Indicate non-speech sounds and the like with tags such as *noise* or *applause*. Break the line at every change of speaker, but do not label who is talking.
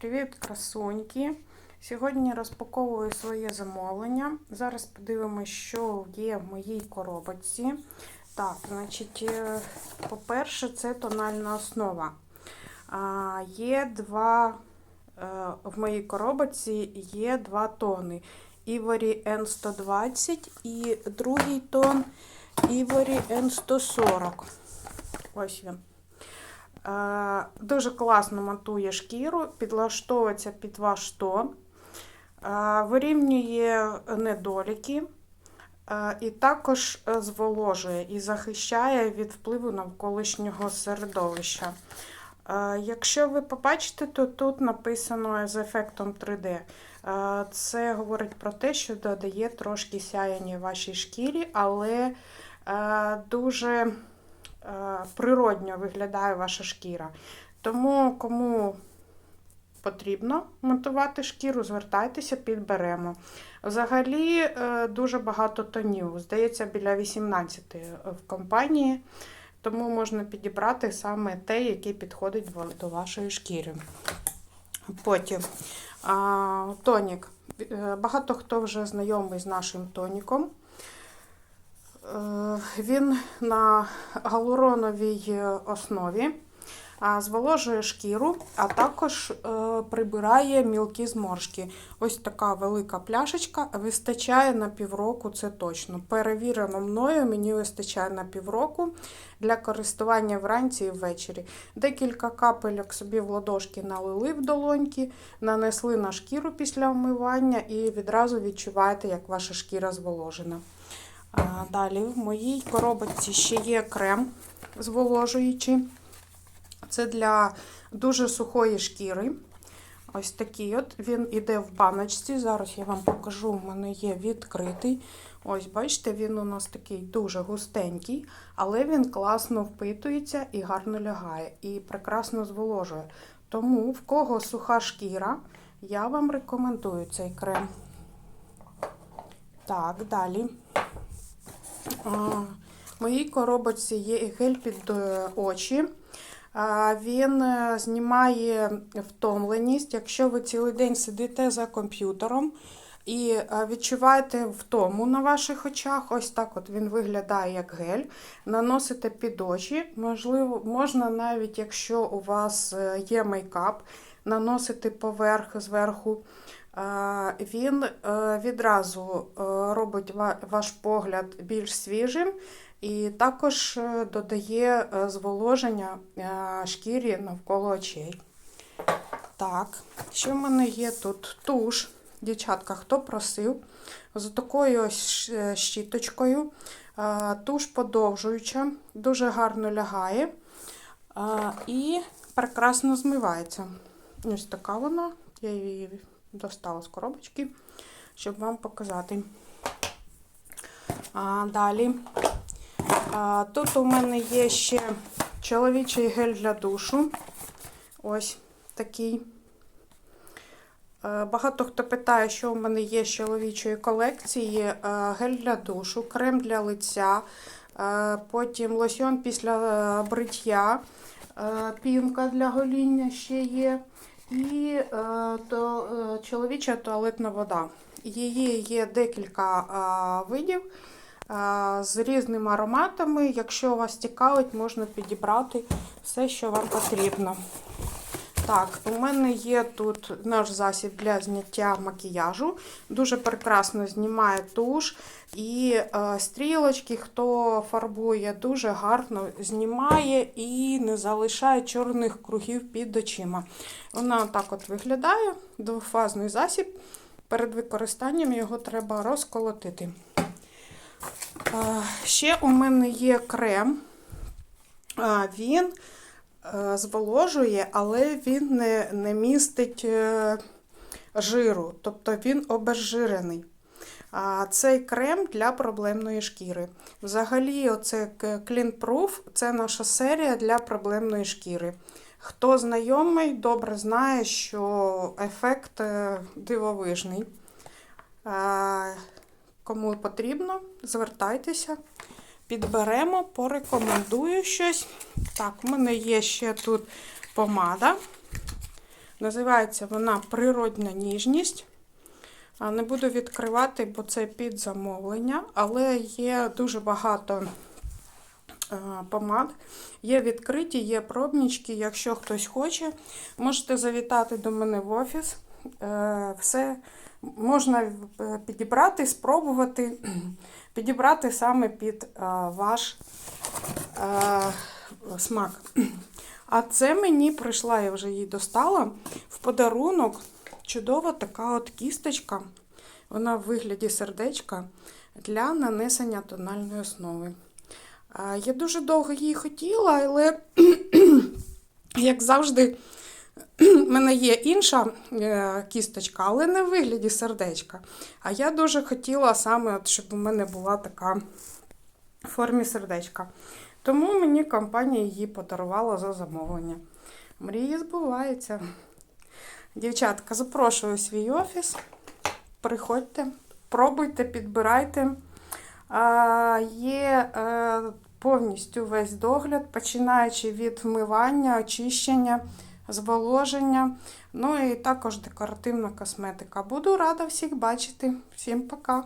Привіт, красуньки! Сьогодні розпаковую своє замовлення. Зараз подивимося, що є в моїй коробочці. Так, значить, е, по-перше, це тональна основа. А, Є два, е, в моїй коробочці є два тони. Ivory N120 і другий тон Ivory N140. Ось він. Е, Дуже класно матує шкіру, підлаштовується під ваш тон, е, вирівнює недоліки е, і також зволожує і захищає від впливу навколишнього середовища. Якщо ви побачите, то тут написано з ефектом 3D. Е, Це говорить про те, що додає трошки сяяння вашій шкірі, але дуже природньо виглядає ваша шкіра. Тому кому потрібно монтувати шкіру, звертайтеся, підберемо. Взагалі е, дуже багато тонів, здається, біля 18 в компанії, тому можна підібрати саме те, яке підходить до вашої шкіри. Потім тонік. Е, Багато хто вже знайомий з нашим тоніком. Е, Він на галуроновій основі зволожує шкіру, а також е, прибирає мілкі зморшки. Ось така велика пляшечка вистачає на півроку, це точно. Перевірено мною, мені вистачає на півроку для користування вранці і ввечері. Декілька капельок собі в ладошки налили в долоньки, нанесли на шкіру після вмивання і відразу відчуваєте, як ваша шкіра зволожена. Далі в моїй коробочці ще є крем зволожуючий. Це для дуже сухої шкіри. Ось такий от. Він іде в баночці. Зараз я вам покажу, в мене є відкритий. Ось, бачите, він у нас такий дуже густенький, але він класно впитується і гарно лягає, і прекрасно зволожує. Тому, в кого суха шкіра, я вам рекомендую цей крем. Так, далі. В моїй коробочці є гель під е, очі. Він е, знімає втомленість, якщо ви цілий день сидите за комп'ютером і е, відчуваєте втому на ваших очах. Ось так от він виглядає як гель. Наносите під очі. Можливо, можна навіть, якщо у вас є мейкап, наносити поверх зверху. Він е, відразу е, робить ваш погляд більш свіжим і також е, додає зволоження шкірі навколо очей. Так, що в мене є тут? Туш. Дівчатка, хто просив? З такою ось щіточкою. Туш подовжуюча, дуже гарно лягає і прекрасно змивається. Ось така вона. Я її достала з коробочки, щоб вам показати. А, далі. А, тут у мене є ще чоловічий гель для душу. Ось такий. Багато хто питає, що у мене є з чоловічої колекції. Гель для душу, крем для лиця, потім лосьон після бриття, пінка для гоління ще є. І е, то, е, чоловіча туалетна вода. Її є декілька е, видів е, з різними ароматами. Якщо вас цікавить, можна підібрати все, що вам потрібно. Так, у мене є тут наш засіб для зняття макіяжу. Дуже прекрасно знімає туш. І е, стрілочки, хто фарбує, дуже гарно знімає і не залишає чорних кругів під очима. Вона так от виглядає, двофазний засіб. Перед використанням його треба розколотити. Е, ще у мене є крем. Е, він зволожує, але він не, не містить е, жиру, тобто він обезжирений. А Цей крем для проблемної шкіри. Взагалі, оце Clean Proof – це наша серія для проблемної шкіри. Хто знайомий, добре знає, що ефект е, дивовижний. Е, Кому потрібно, звертайтеся, підберемо, порекомендую щось. Так, у мене є ще тут помада. Називається вона Природна ніжність. Не буду відкривати, бо це під замовлення, але є дуже багато помад. Є відкриті, є пробнички. Якщо хтось хоче, можете завітати до мене в офіс. Е, Все можна е, підібрати, спробувати, підібрати саме під е, ваш е, смак. А це мені прийшла, я вже її достала в подарунок. Чудова така от кісточка. Вона в вигляді сердечка для нанесення тональної основи. Я дуже довго її хотіла, але, *clears throat* як завжди, в мене є інша е, кісточка, але не в вигляді сердечка. А я дуже хотіла саме, щоб у мене була така в формі сердечка. Тому мені компанія її подарувала за замовлення. Мрії збуваються. Дівчатка, запрошую у свій офіс. Приходьте, пробуйте, підбирайте. А, є е, повністю весь догляд, починаючи від вмивання, очищення, зволоження, ну і також декоративна косметика. Буду рада всіх бачити. Всім пока!